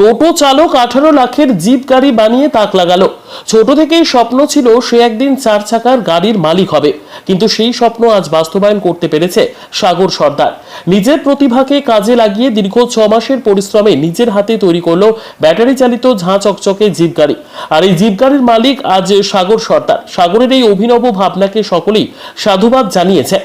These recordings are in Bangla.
টোটো চালক আঠারো লাখের জিপ গাড়ি বানিয়ে তাক লাগালো। ছোট থেকেই স্বপ্ন ছিল সে একদিন চার চাকার গাড়ির মালিক হবে। কিন্তু সেই স্বপ্ন আজ বাস্তবায়ন করতে পেরেছে সাগর সর্দার। নিজের প্রতিভাকে কাজে লাগিয়ে দীর্ঘ ছ মাসের পরিশ্রমে নিজের হাতে তৈরি করল ব্যাটারি চালিত ঝাঁ চকচকে জিপ গাড়ি। আর এই জিপ গাড়ির মালিক আজ সাগর সর্দার। সাগরের এই অভিনব ভাবনাকে সকলেই সাধুবাদ জানিয়েছে।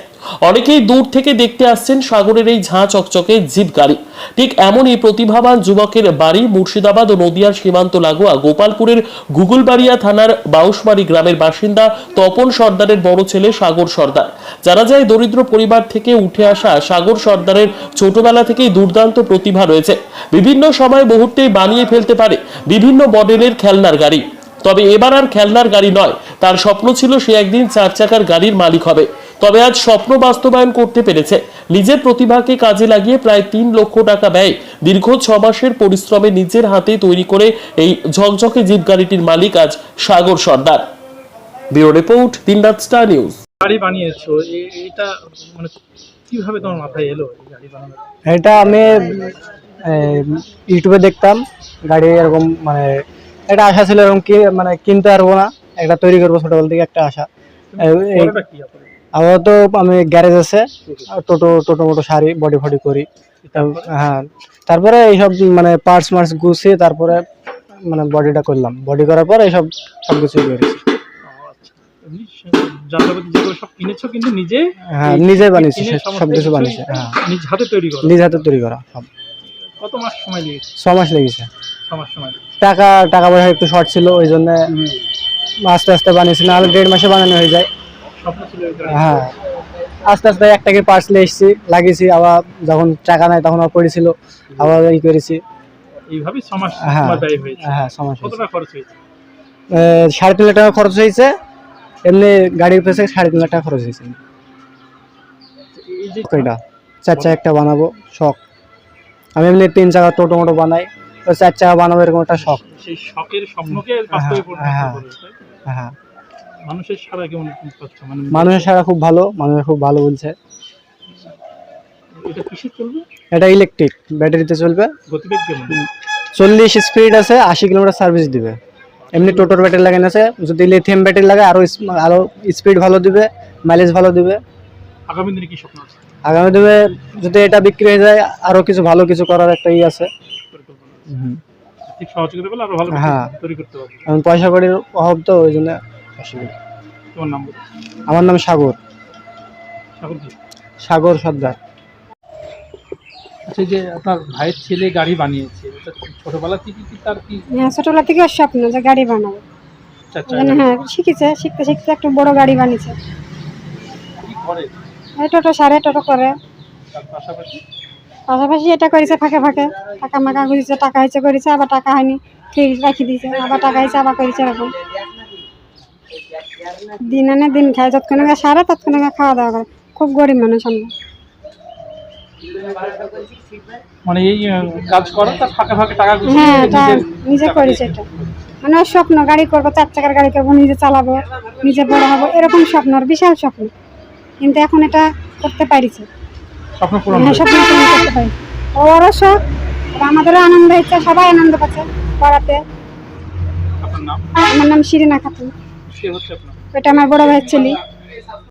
অনেকেই দূর থেকে দেখতে আসছেন সাগরের এই ঝাঁ চকচকে জিপ গাড়ি। ঠিক এমনই প্রতিভাবান যুবকের বাড়ি মুর্শিদাবাদ ও নদিয়ার সীমান্ত লাগোয়া গোপালপুরের গুগলবাড়িয়া থানার বাউশমারি গ্রামের বাসিন্দা তপন সর্দারের বড় ছেলে সাগর সর্দার। জানা যায় দরিদ্র পরিবার থেকে উঠে আসা সাগর সর্দারের ছোটবেলা থেকেই দুর্দান্ত প্রতিভা রয়েছে। বিভিন্ন সময় মুহূর্তেই বানিয়ে ফেলতে পারে বিভিন্ন মডেলের খেলনার গাড়ি। তবে এবার আর খেলনার গাড়ি নয়, তার স্বপ্ন ছিল সে একদিন চার চাকার গাড়ির মালিক হবে। তবে আজ স্বপ্ন বাস্তবায়ন করতে পেরেছে। নিজের প্রতিভাকে কাজে লাগিয়ে প্রায় তিন লক্ষ টাকা ব্যয়। দীর্ঘ ছ মাসের পরিশ্রমে নিজের হাতে তৈরি করে এই ঝকঝকে জিপ গাড়িটির মালিক আজ Sagar Sardar. Bureau report Dinraat star news. গাড়ি বানিয়েছো এটা মানে কীভাবে তোমার মাথায় এলো গাড়ি বানানো এটা আমি আহ, ইউটিউবে দেখতাম গাড়ি এরকম মানে একটা আশা ছিল এরকম কি মানে কিনতে পারব না একটা তৈরি করব ছোটবেলা থেকে একটা আশা। আমার তো আমি গ্যারেজ আছে টোটো টোটো মোটো সারি বডি ফডি করি। হ্যাঁ তারপরে এইসব মানে পার্টস মার্টস গুছিয়ে তারপরে মানে বডিটা করলাম। বডি করার পর এইসব সব কিছুই করেছি হ্যাঁ নিজে বানিয়েছি সব কিছু বানিয়েছি হ্যাঁ। নিজ হাতে তৈরি করো। নিজ হাতে তৈরি করা সব। কত মাস সময় লেগেছে? ছ মাস লেগেছে। টাকা টাকা পয়সা একটু শর্ট ছিল ওই জন্য আস্তে আস্তে বানিয়েছি নাহলে দেড় মাসে বানানো হয়ে যায়। হ্যাঁ। আস্তে আস্তে একটাকে পার্টস নিয়ে এসেছি লাগিয়েছি আবার যখন টাকা নাই তখন আবার পড়েছিল আবার ই করেছি। এইভাবেই ছ হ্যাঁ হ্যাঁ সমস্যা কত খরচ হয়েছে? সাড়ে তিন লাখ টাকা খরচ হয়েছে। এমনি গাড়ির পেছে সাড়ে তিন লাখ টাকা খরচ হয়েছে। এটা চার চাকা একটা বানাবো শখ। আমি এমনি তিন চাকা টোটো মোটো বানাই চার চাকা বানাবো এরকম একটা শখ। সেই শখের স্বপ্নকে বাস্তবে হ্যাঁ। হ্যাঁ। মানুষের সারা কেমন পাচ্ছ? মানে মানুষের সারা খুব ভালো মানুষ খুব ভালো বলছে। এটা কিসে চলবে? এটা ইলেকট্রিক ব্যাটারিতে চলবে। গতিবেগ কেমন? চল্লিশ স্পিড আছে আশি কিলোমিটার সার্ভিস দিবে। এমনি টোটোর ব্যাটারি লাগানো আছে যদি লিথিয়াম ব্যাটারি লাগে আরও আরও স্পিড ভালো দিবে মাইলেজ ভালো দিবে। আগামী দিনে কি স্বপ্ন আছে? আগামী দিনে যদি এটা বিক্রি হয়ে যায় আরও কিছু ভালো কিছু করার একটা ই আছে। সহযোগিতা পেলে আরও ভালো হ্যাঁ। তৈরি করতে পারবে। এখন পয়সা কড়ির অভাব তো ওই জন্য অসুবিধা তোমার নাম আমার নাম সাগর। সাগর কি? সাগর সর্দার। আচ্ছা যে আপনার ভাইয়ের ছেলে গাড়ি বানিয়েছে ছোটবেলা থেকে কি তার কি হ্যাঁ ছোটবেলা থেকে স্বপ্ন যে গাড়ি বানাবো। চার ওই জন্য হ্যাঁ শিখেছে শিখতে শিখতে একটু বড় গাড়ি বানিয়েছে। কি টোটো সারে টোটো করে। পাশাপাশি? পাশাপাশি এটা করেছে ফাঁকে ফাঁকে। টাকা মাকা করেছে টাকা হয়েছে করেছে আবার টাকা হয়নি ঠিক রাখি দিয়েছে আবার টাকা হয়েছে আবার করেছে এরকম। দিন আনে দিন খায় যতক্ষণ সারে ততক্ষণ খাওয়া দাওয়া করে। খুব গরিব মানুষ আমরা। মানে এই কাজ করে তার ফাঁকে ফাঁকে টাকা হ্যাঁ নিজে মানে ওর স্বপ্ন গাড়ি করব চার চাকার গাড়ি করব নিজে চালাবো নিজে বড় হব এরকম স্বপ্ন ওর বিশাল স্বপ্ন। কিন্তু এখন এটা করতে পারিছে। স্বপ্ন পূরণ হ্যাঁ করতে পারি। ওরও শখ আমাদেরও আনন্দ হচ্ছে সবাই আনন্দ পাচ্ছে পড়াতে। আমার নাম শিরিনা খাতুন। সে হচ্ছে আপনার ওইটা আমার বড় ভাইয়ের ছেলে।